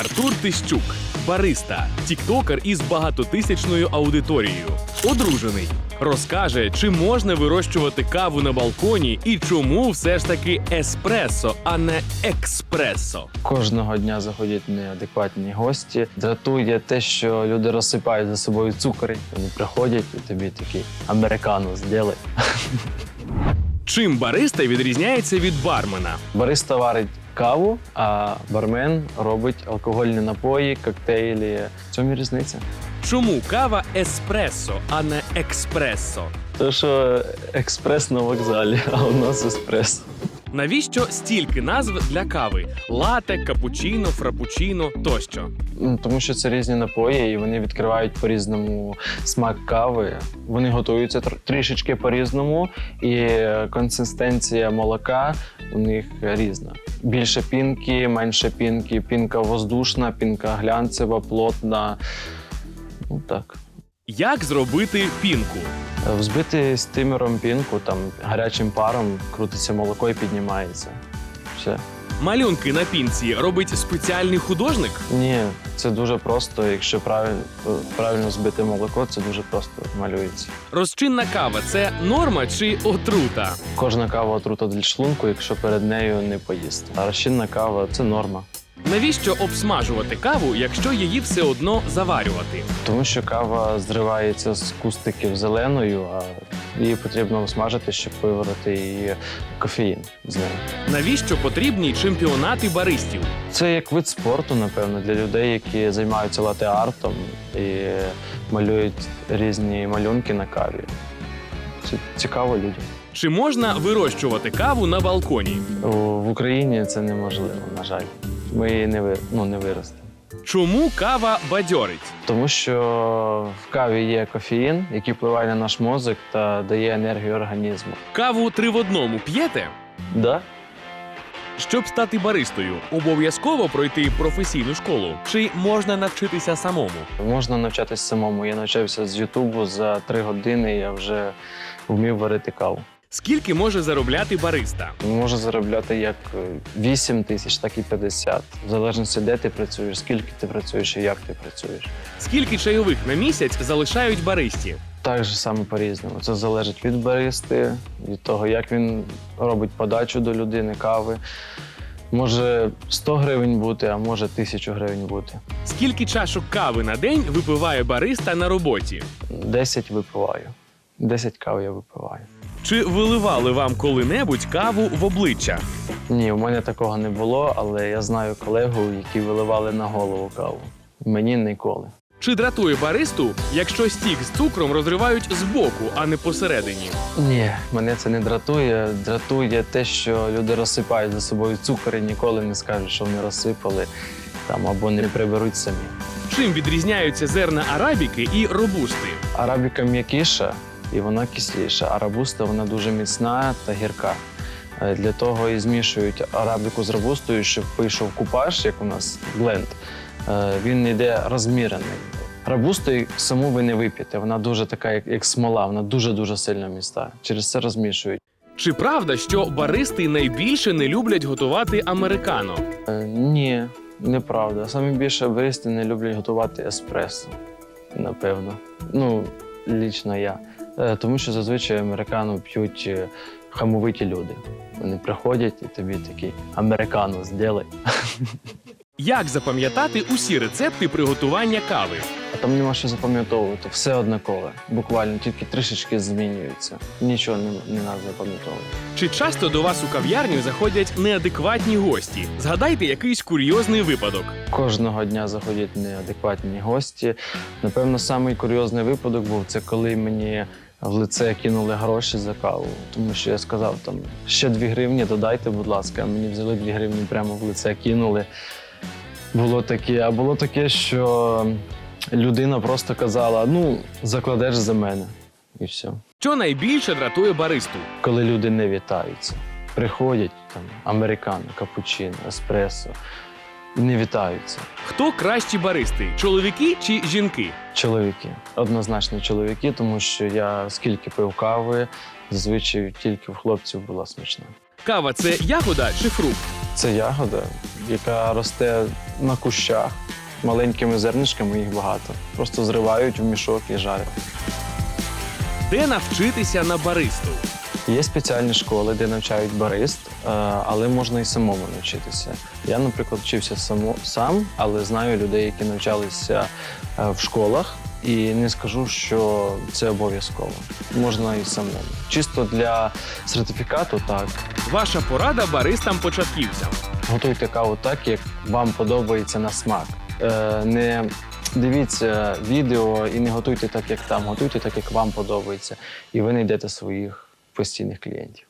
Артур Тищук, бариста, тіктокер із багатотисячною аудиторією, одружений. Розкаже, чи можна вирощувати каву на балконі і чому все ж таки еспресо, а не експресо. Кожного дня заходять неадекватні гості. Дратує те, що люди розсипають за собою цукри. Вони приходять і тобі такий американо зробили. Чим бариста відрізняється від бармена? Бариста варить каву, а бармен робить алкогольні напої, коктейлі. В цьому і різниця. Чому кава еспресо, а не експресо? То, що експрес на вокзалі, а у нас еспресо. Навіщо стільки назв для кави: лате, капучино, фрапучино тощо? Ну, Тому що це різні напої, і вони відкривають по-різному смак кави. Вони готуються тр- трішечки по-різному, і консистенція молока у них різна. Більше пінки, менше пінки, пінка воздушна, пінка глянцева, плотна. Ну так. Як зробити пінку? Взбити стимером пінку, там гарячим паром крутиться молоко і піднімається. Все. Малюнки на пінці робить спеціальний художник? Ні, це дуже просто. Якщо правильно, правильно збити молоко, це дуже просто малюється. Розчинна кава це норма чи отрута? Кожна кава отрута для шлунку, якщо перед нею не поїсти. А розчинна кава це норма. Навіщо обсмажувати каву, якщо її все одно заварювати? Тому що кава зривається з кустиків зеленою, а її потрібно смажити, щоб виварити її кофеїн з нею. Навіщо потрібні чемпіонати баристів? Це як вид спорту, напевно, для людей, які займаються лате-артом і малюють різні малюнки на каві. Це цікаво людям. Чи можна вирощувати каву на балконі? В Україні це неможливо, на жаль. Ми її не, ви, ну, не виростемо. Чому кава бадьорить? Тому що в каві є кофеїн, який впливає на наш мозок та дає енергію організму. Каву три в одному п'єте? Да? Щоб стати баристою, обов'язково пройти професійну школу. Чи можна навчитися самому? Можна навчатись самому. Я навчався з Ютубу за три години. Я вже вмів варити каву. Скільки може заробляти бариста? Може заробляти як е, 8 тисяч, так і 50. В залежності, де ти працюєш, скільки ти працюєш і як ти працюєш. Скільки чайових на місяць залишають баристі? Так же саме по-різному. Це залежить від баристи, від того, як він робить подачу до людини кави. Може 100 гривень бути, а може 1000 гривень бути. Скільки чашок кави на день випиває бариста на роботі? 10 випиваю. 10 кав я випиваю. Чи виливали вам коли-небудь каву в обличчя? Ні, у мене такого не було, але я знаю колегу, які виливали на голову каву. Мені ніколи. Чи дратує баристу, якщо стік з цукром розривають збоку, а не посередині? Ні, мене це не дратує. Дратує те, що люди розсипають за собою цукор і ніколи не скажуть, що вони розсипали там або не приберуть самі. Чим відрізняються зерна арабіки і робусти? Арабіка м'якіша і вона кисліша, а рабуста вона дуже міцна та гірка. Е, Для того і змішують арабіку з рабустою, щоб вийшов купаж, як у нас бленд. Е, Він йде розмірений. Рабусту саму ви не вип'єте. Вона дуже така, як, як смола, вона дуже-дуже сильно міста. Через це розмішують. Чи правда, що баристи найбільше не люблять готувати американо? Е, Ні, неправда. Саме більше баристи не люблять готувати еспресо, напевно. Ну, лічно я. Е, Тому що зазвичай американо п'ють е, хамовиті люди. Вони приходять і тобі такий американо зробили. Як запам'ятати усі рецепти приготування кави? А там нема що запам'ятовувати. Все однакове. Буквально тільки трішечки змінюється. Нічого не, не треба запам'ятовувати. Чи часто до вас у кав'ярню заходять неадекватні гості? Згадайте якийсь курйозний випадок. Кожного дня заходять неадекватні гості. Напевно, самий курйозний випадок був це коли мені в лице кинули гроші за каву. Тому що я сказав там ще 2 гривні, додайте, будь ласка. Мені взяли 2 гривні прямо в лице кинули. Було таке, а було таке, що людина просто казала: ну, закладеш за мене. І все. Що найбільше дратує баристу? Коли люди не вітаються. Приходять там американо, капучино, еспресо не вітаються. Хто кращі баристи? Чоловіки чи жінки? Чоловіки, однозначно чоловіки, тому що я скільки пив кави, зазвичай тільки в хлопців була смачна. Кава це ягода чи фрукт? Це ягода, яка росте на кущах. Маленькими зернишками їх багато. Просто зривають в мішок і жарять. Де навчитися на баристу? Є спеціальні школи, де навчають барист, е, але можна і самому навчитися. Я, наприклад, вчився само, сам, але знаю людей, які навчалися е, в школах, і не скажу, що це обов'язково. Можна і самому. Чисто для сертифікату, так. Ваша порада баристам-початківцям. Готуйте каву так, як вам подобається на смак. Е, не дивіться відео і не готуйте так, як там. Готуйте так, як вам подобається. І ви знайдете своїх постійних клієнтів.